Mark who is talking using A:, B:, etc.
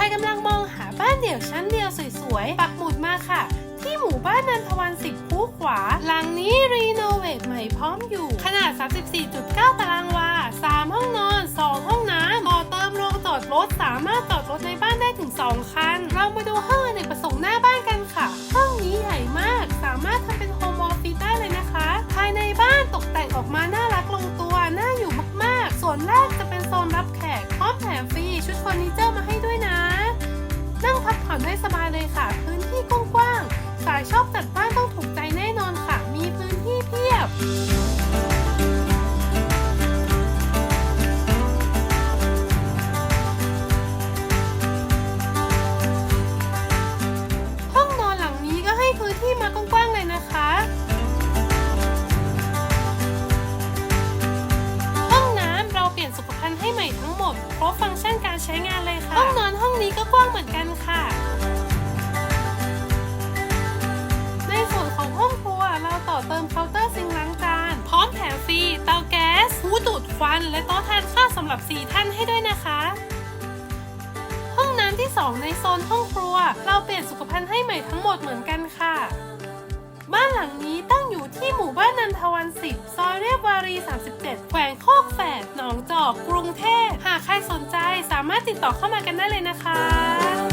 A: รกำลังมองหาบ้านเดี่ยวชั้นเดียวสวยๆ ปักหมุดมาค่ะ ที่หมู่บ้านนันทวันสิบคู่ขวา หลังนี้รีโนเวทใหม่พร้อมอยู่ ขนาด 34.9 ตารางวา 3 ห้องนอน 2 ห้องน้ำต่อเติมโรงจอดรถสามารถจอดรถในบ้านได้ถึง 2 คัน เรามาดูห้องอเนกประสงค์หน้าบ้านกันค่ะ ห้องนี้ใหญ่มาก สามารถทำเป็นโฮมออฟฟิศได้เลยนะคะ ภายในบ้านตกแต่งออกมาน่ารักลงตัว น่าอยู่มากๆ ส่วนแรกจะเป็นโซนรับแขกพร้อมแถมฟรีชุดเฟอร์นิเจอร์ สบายเลยค่ะ พื้นที่กว้างๆสายชอบจัดบ้านต้องถูกใจแน่นอนค่ะ มีพื้นที่เพียบห้องนอนหลังนี้ก็ให้พื้นที่มากว้างๆเลยนะคะห้องน้ำเราเปลี่ยนสุขภัณฑ์ให้ใหม่ทั้งหมด ครบฟังก์ชันการใช้งานเลยค่ะ ห้องนอนห้องนี้ก็ เติมเคาน์เตอร์ซิงล้างจาน พร้อมแถมฟรีเตาแก๊สหูดูดควัน และโต๊ะทานข้าวสำหรับ 4 ท่านให้ด้วยนะคะ ห้องน้ำที่ 2 ในโซนห้องครัว เราเปลี่ยนสุขภัณฑ์ให้ใหม่ทั้งหมดเหมือนกันค่ะ บ้านหลังนี้ตั้งอยู่ที่หมู่บ้านนันทวันสิบซอยเรียบวารี 37 แขวงโคกแฝดหนองจอก กรุงเทพ หากใครสนใจสามารถติดต่อเข้ามากันได้เลยนะคะ